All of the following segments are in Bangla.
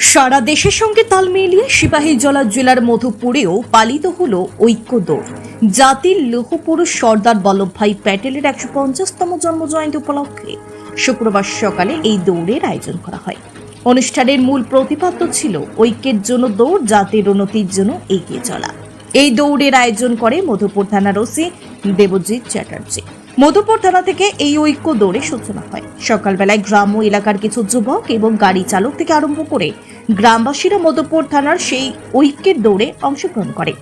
সারা দেশের সঙ্গে তাল মিলিয়ে সিপাহীজলা জেলার মধুপুরেও পালিত হলো ঐক্য দৌড় জাতির লৌহ পুরুষ সর্দার বল্লভভাই প্যাটেলের একশো পঞ্চাশতম জন্মজয়ন্তী উপলক্ষে শুক্রবার সকালে এই দৌড়ের আয়োজন করা হয়। অনুষ্ঠানের মূল প্রতিপাদ্য ছিল ঐক্যের জন্য দৌড়, জাতির উন্নতির জন্য এগিয়ে চলা। এই দৌড়ের আয়োজন করে মধুপুর থানার ওসি দেবজিৎ চ্যাটার্জি। মধুপুর থানা থেকে এই ঐক্য দৌড়ে সূচনা হয়। সকালবেলায় গ্রাম্য এলাকার কিছু যুবক এবং গাড়ি চালক থেকে আরম্ভ করে গ্রামবাসীরা মধুপুর থানার সেই ঐক্যের দৌড়ে অংশগ্রহণ করে।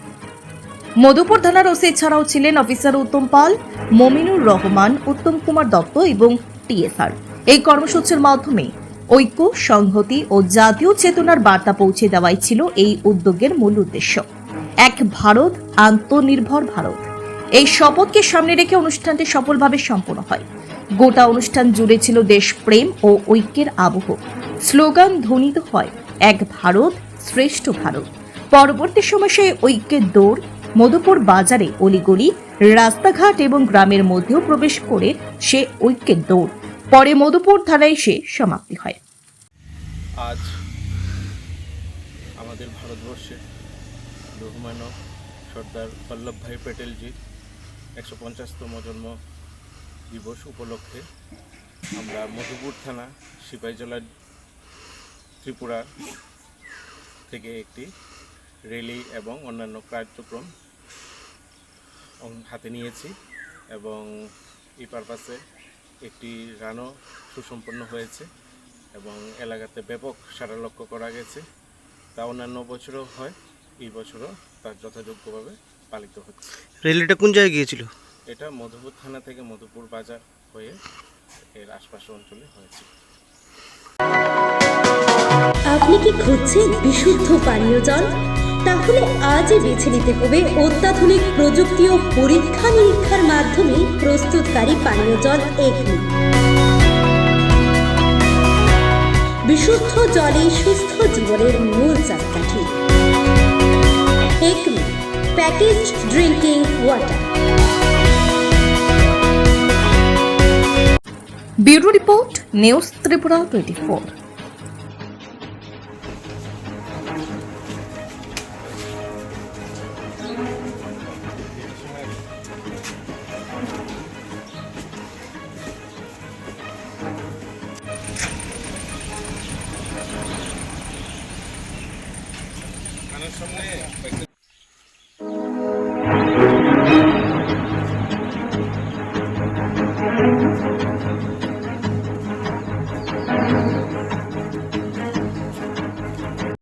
মধুপুর থানার ওসি ছাড়াও ছিলেন অফিসার উত্তম পাল, মমিনুর রহমান, উত্তম কুমার দত্ত এবং টিএসআর। এই কর্মসূচির মাধ্যমে ঐক্য, সংহতি ও জাতীয় চেতনার বার্তা পৌঁছে দেওয়াই ছিল এই উদ্যোগের মূল উদ্দেশ্য। এক ভারত, আত্মনির্ভর ভারত। এই শপথকে সামনে রেখে অনুষ্ঠানটি সফলভাবে সম্পন্ন হয়। গোটা অনুষ্ঠান জুড়ে ছিল দেশপ্রেম ও ঐক্যের আবহ। স্লোগান ধ্বনিত হয়, এক ভারত, শ্রেষ্ঠ ভারত। পরবর্তী সময় সেই ঐক্যের দৌড় মধুপুর বাজারে অলিগলি, রাস্তাঘাট এবং গ্রামের মধ্যেও প্রবেশ করে সে ঐক্যের দৌড়। পরে মধুপুর থানায় সে সমাপ্তি হয়। আজ আমাদের ভারতবর্ষে লোকমান্য সর্দার বল্লভভাই প্যাটেলজির একশো পঞ্চাশতম জন্ম দিবস উপলক্ষে আমরা মধুপুর থানা সিপাহীজলা ত্রিপুরা থেকে একটি র্যালি এবং অন্যান্য কার্যক্রম হাতে নিয়েছি এবং এই পারপাসে একটি রানও সুসম্পন্ন হয়েছে এবং এলাকাতে ব্যাপক সারা লক্ষ্য করা গেছে। তা অন্যান্য বছরও হয়, এই বছরও তার যথাযোগ্যভাবে পালিত হচ্ছে। রেলিটা কোন জায়গায় গিয়েছিল? এটা মধুপুর থানা থেকে মধুপুর বাজার হয়ে এর আশপাশ অঞ্চলে হয়েছে। আপনি কি খুঁজছেন বিশুদ্ধ পানীয় জল? তাহলে আজই বেছে নিতে হবে অত্যাধুনিক প্রযুক্তি ও পরীক্ষা নিরীক্ষার মাধ্যমে প্রস্তুতকারী পানীয় জল এগনি বিশুদ্ধ জলে সুস্থ জীবনের মূল চাকাঠি। packaged drinking water. Bureau Report News Tripura 24. সামনে